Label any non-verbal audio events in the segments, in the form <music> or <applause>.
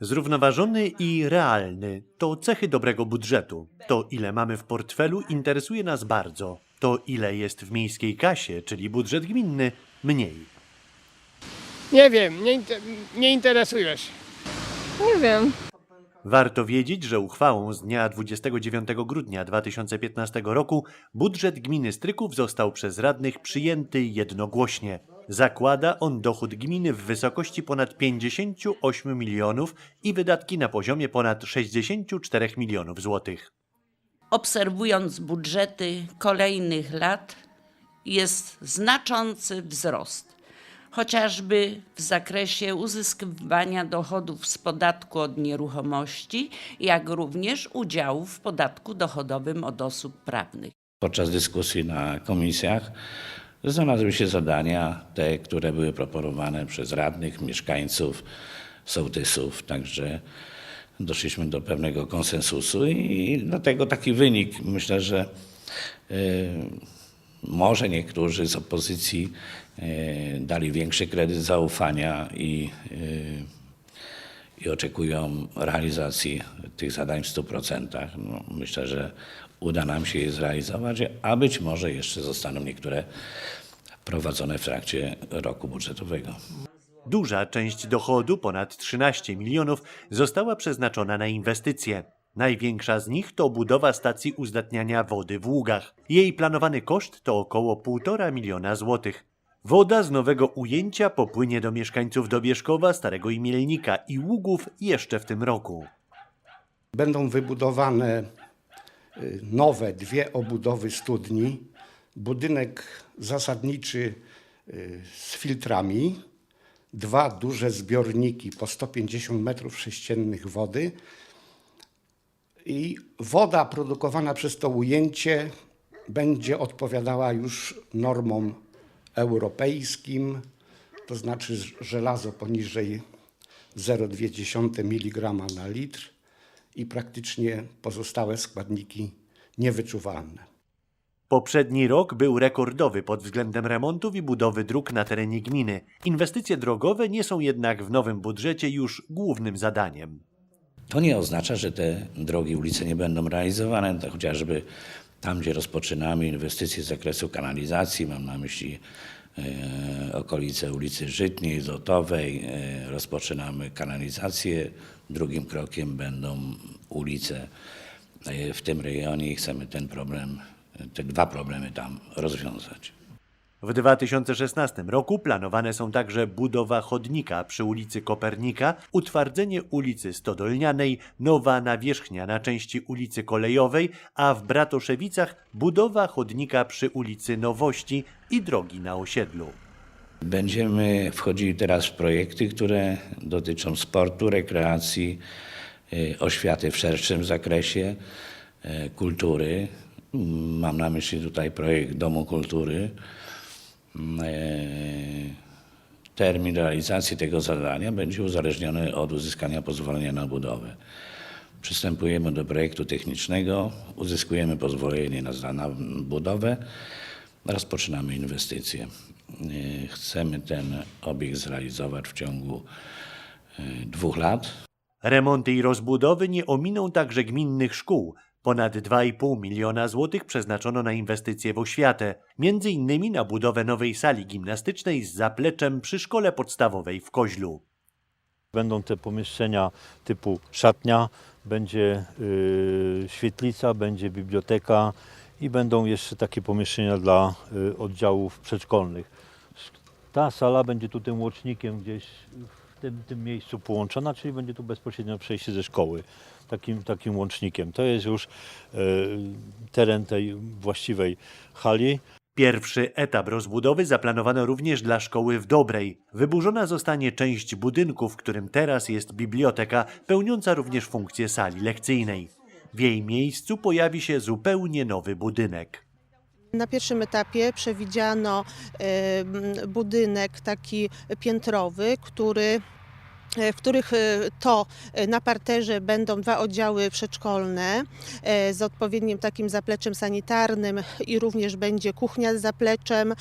Zrównoważony i realny to cechy dobrego budżetu. To, ile mamy w portfelu, interesuje nas bardzo. To, ile jest w miejskiej kasie, czyli budżet gminny, mniej. Nie wiem, nie, inte- nie interesuje się. Nie wiem. Warto wiedzieć, że uchwałą z dnia 29 grudnia 2015 roku budżet gminy Stryków został przez radnych przyjęty jednogłośnie. Zakłada on dochód gminy w wysokości ponad 58 milionów i wydatki na poziomie ponad 64 milionów złotych. obserwując budżety kolejnych lat, jest znaczący wzrost, chociażby w zakresie uzyskiwania dochodów z podatku od nieruchomości, jak również udziałów w podatku dochodowym od osób prawnych. Podczas dyskusji na komisjach znalazły się zadania, te, które były proponowane przez radnych, mieszkańców, sołtysów, także doszliśmy do pewnego konsensusu i dlatego taki wynik. Myślę, że y, może niektórzy z opozycji y, dali większy kredyt zaufania i y, i oczekują realizacji tych zadań w 100%. No, myślę, że uda nam się je zrealizować, a być może jeszcze zostaną niektóre prowadzone w trakcie roku budżetowego. Duża część dochodu, ponad 13 milionów, została przeznaczona na inwestycje. Największa z nich to budowa stacji uzdatniania wody w Ługach. Jej planowany koszt to około 1,5 miliona złotych. Woda z nowego ujęcia popłynie do mieszkańców Dobieżkowa, Starego Imielnika i Ługów jeszcze w tym roku. Będą wybudowane y, nowe dwie obudowy studni, budynek zasadniczy y, z filtrami, dwa duże zbiorniki po 150 metrów sześciennych wody. I woda produkowana przez to ujęcie będzie odpowiadała już normom europejskim, to znaczy żelazo poniżej 0,2 mg na litr i praktycznie pozostałe składniki niewyczuwalne. Poprzedni rok był rekordowy pod względem remontów i budowy dróg na terenie gminy. Inwestycje drogowe nie są jednak w nowym budżecie już głównym zadaniem. To nie oznacza, że te drogi, ulice nie będą realizowane, chociażby tam, gdzie rozpoczynamy inwestycje z zakresu kanalizacji, mam na myśli e, okolice ulicy Żytniej, Zotowej, e, rozpoczynamy kanalizację. Drugim krokiem będą ulice e, w tym rejonie i chcemy ten problem, te dwa problemy tam rozwiązać. W 2016 roku planowane są także budowa chodnika przy ulicy Kopernika, utwardzenie ulicy Stodolnianej, nowa nawierzchnia na części ulicy Kolejowej, a w Bratoszewicach budowa chodnika przy ulicy Nowości i drogi na osiedlu. Będziemy wchodzili teraz w projekty, które dotyczą sportu, rekreacji, y, oświaty w szerszym zakresie, y, kultury. Mm, Mam na myśli tutaj projekt Domu Kultury. Y, Termin realizacji tego zadania będzie uzależniony od uzyskania pozwolenia na budowę. Przystępujemy do projektu technicznego, uzyskujemy pozwolenie na, na budowę, rozpoczynamy inwestycje. Yy, Chcemy ten obiekt zrealizować w ciągu yy, dwóch lat. Remonty i rozbudowy nie ominą także gminnych szkół. Ponad 2,5 miliona złotych przeznaczono na inwestycje w oświatę, między innymi na budowę nowej sali gimnastycznej z zapleczem przy szkole podstawowej w Koźlu. Będą te pomieszczenia typu szatnia, będzie y, świetlica, będzie biblioteka i będą jeszcze takie pomieszczenia dla y, oddziałów przedszkolnych. Ta sala będzie tu tym łącznikiem gdzieś w tym, tym miejscu połączona, czyli będzie tu bezpośrednio przejście ze szkoły, takim, takim łącznikiem. To jest już y, teren tej właściwej hali. Pierwszy etap rozbudowy zaplanowano również dla szkoły w Dobrej. Wyburzona zostanie część budynku, w którym teraz jest biblioteka, pełniąca również funkcję sali lekcyjnej. W jej miejscu pojawi się zupełnie nowy budynek. Na pierwszym etapie przewidziano budynek taki piętrowy, który e, w których e, to e, na parterze będą dwa oddziały przedszkolne z odpowiednim takim zapleczem sanitarnym i również będzie kuchnia z zapleczem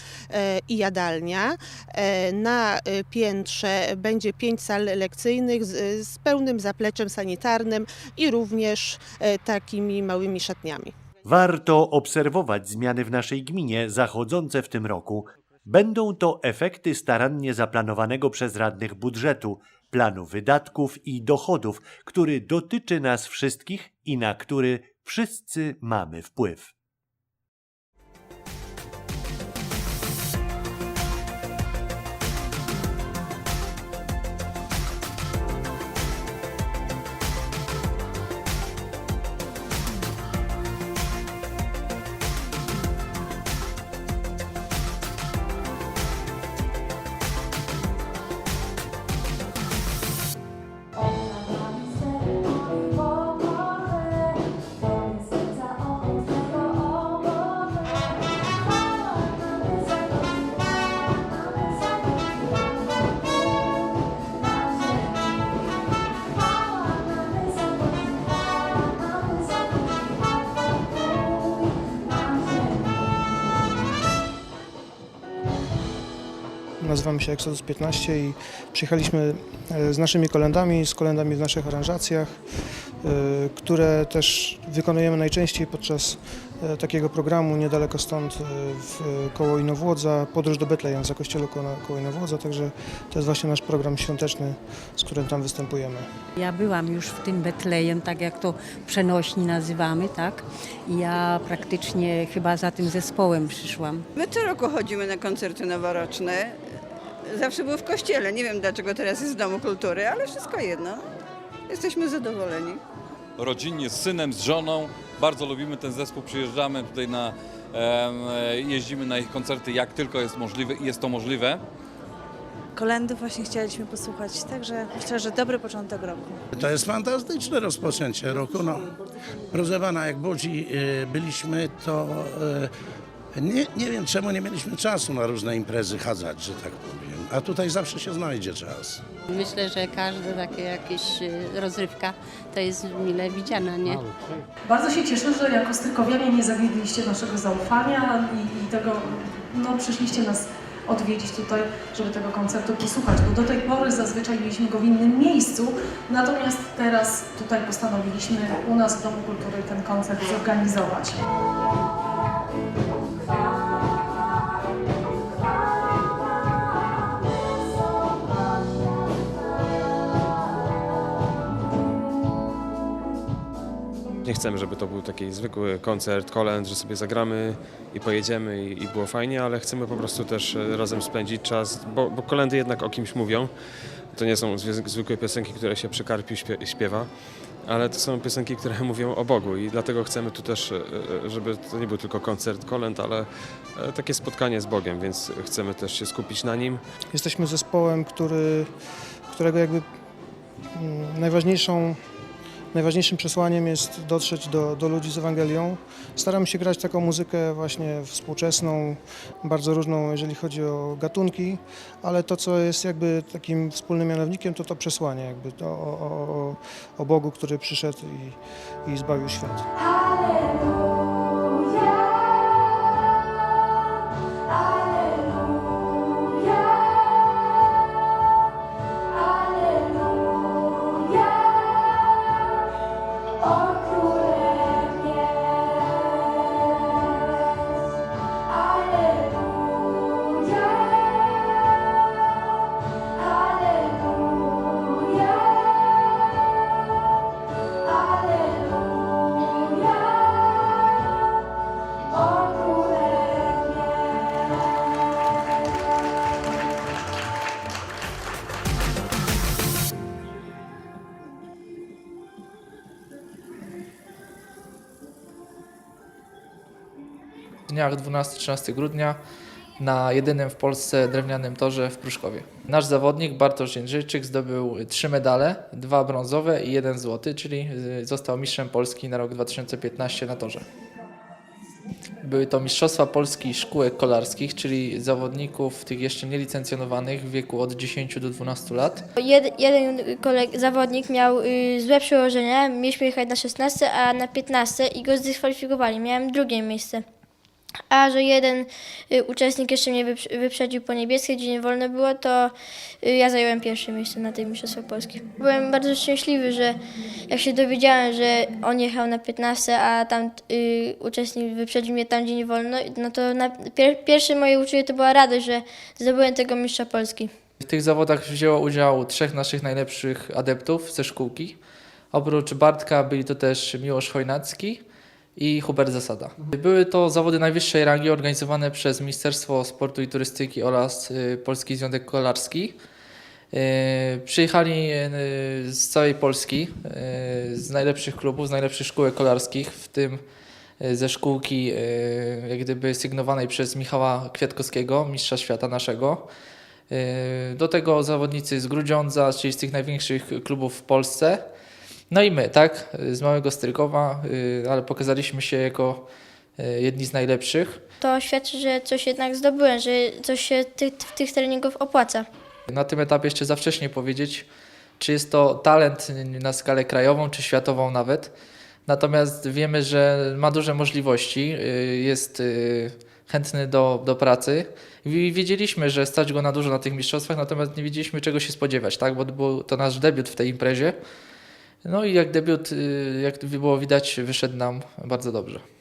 i jadalnia. Na piętrze będzie pięć sal lekcyjnych z, pełnym zapleczem sanitarnym i również takimi małymi szatniami. Warto obserwować zmiany w naszej gminie zachodzące w tym roku. Będą to efekty starannie zaplanowanego przez radnych budżetu, planu wydatków i dochodów, który dotyczy nas wszystkich i na który wszyscy mamy wpływ. Nazywamy się Exodus 15 i przyjechaliśmy e, z naszymi kolendami, z kolendami w naszych aranżacjach, e, które też wykonujemy najczęściej podczas e, takiego programu niedaleko stąd, w, koło Inowłodza, Podróż do Betlejem za kościołem koło, koło Inowłodza, także to jest właśnie nasz program świąteczny, z którym tam występujemy. Ja byłam już w tym Betlejem, tak jak to przenośni nazywamy, tak? I ja praktycznie chyba za tym zespołem przyszłam. My co roku chodzimy na koncerty noworoczne. Zawsze był w kościele. Nie wiem dlaczego teraz jest w Domu Kultury, ale wszystko jedno. Jesteśmy zadowoleni. rodzinnie z synem, z żoną. Bardzo lubimy ten zespół, przyjeżdżamy tutaj na, em, e, jeździmy na ich koncerty jak tylko jest możliwe i jest to możliwe. Kolendy właśnie chcieliśmy posłuchać, także myślę, że dobry początek roku. To jest fantastyczne rozpoczęcie roku. No, proszę pana, jak Budzi y, byliśmy, to y, nie, nie wiem czemu nie mieliśmy czasu na różne imprezy chadzać, że tak powiem. A tutaj zawsze się znajdzie czas. Myślę, że każda taka jakaś rozrywka to jest mile widziana, nie? Bardzo się cieszę, że jako strykowianie nie zawiedliście naszego zaufania i, i tego, no przyszliście nas odwiedzić tutaj, żeby tego koncertu posłuchać, bo do tej pory zazwyczaj mieliśmy go w innym miejscu, natomiast teraz tutaj postanowiliśmy u nas w Domu Kultury ten koncert zorganizować. Nie chcemy, żeby to był taki zwykły koncert, kolęd, że sobie zagramy i pojedziemy i, i było fajnie, ale chcemy po prostu też e, razem spędzić czas, bo, bo kolendy jednak o kimś mówią. To nie są zwykłe piosenki, które się śpie- śpiewa, ale to są piosenki, które <laughs> mówią o Bogu i dlatego chcemy tu też, e, e, żeby to nie był tylko koncert kolęd, ale takie spotkanie z Bogiem, więc chcemy też się skupić na Nim. Jesteśmy zespołem, który, którego jakby mm, najważniejszą, najważniejszym przesłaniem jest dotrzeć do, do ludzi z Ewangelią. Staramy się grać taką muzykę właśnie współczesną, bardzo różną, jeżeli chodzi o gatunki, ale to, co jest jakby takim wspólnym mianownikiem, to to przesłanie jakby to o, o, o Bogu, który przyszedł i, i zbawił świat. Dniach 12-13 grudnia na jedynym w Polsce drewnianym torze w Pruszkowie. Nasz zawodnik Bartosz Jędrzejczyk zdobył trzy medale, dwa brązowe i jeden złoty, czyli y, został mistrzem Polski na rok 2015 na torze. Były to Mistrzostwa Polski Szkółek Kolarskich, czyli zawodników tych jeszcze nielicencjonowanych w wieku od 10 do 12 lat. Jed, jeden koleg, zawodnik miał y, złe przełożenie, mieliśmy jechać na 16, a na 15 i go zdyskwalifikowali. Miałem drugie miejsce. A że jeden y, uczestnik jeszcze mnie wyprze- wyprzedził po niebieskiej, gdzie nie wolno było, to y, ja zająłem pierwsze miejsce na tej Mistrzostwach Polskich. Byłem bardzo szczęśliwy, że jak się dowiedziałem, że on jechał na 15, a tam y, uczestnik wyprzedził mnie tam, gdzie nie wolno, no to na, pier, pierwsze moje uczucie to była radość, że zdobyłem tego mistrza Polski. W tych zawodach wzięło udział trzech naszych najlepszych adeptów ze szkółki. Oprócz Bartka byli to też Miłosz Chojnacki i Hubert Zasada. Były to zawody najwyższej rangi organizowane przez Ministerstwo Sportu i Turystyki oraz y, Polski Związek Kolarski. Y, Przyjechali y, z całej Polski, z najlepszych klubów, z najlepszych szkółek kolarskich, w tym ze szkółki jak gdyby sygnowanej przez Michała Kwiatkowskiego, mistrza świata naszego. Do tego zawodnicy z Grudziądza, czyli z tych największych klubów w Polsce. No i my, tak, z małego Strykowa, y, ale pokazaliśmy się jako y, jedni z najlepszych. To świadczy, że coś jednak zdobyłem, że coś się tych, tych treningów opłaca. Na tym etapie jeszcze za wcześnie powiedzieć, czy jest to talent na skalę krajową, czy światową nawet. Natomiast wiemy, że ma duże możliwości, y, jest chętny do, do pracy. I wiedzieliśmy, że stać go na dużo na tych mistrzostwach, natomiast nie wiedzieliśmy czego się spodziewać, tak? bo był to nasz debiut w tej imprezie. No i jak debiut, y, jak było widać, wyszedł nam bardzo dobrze.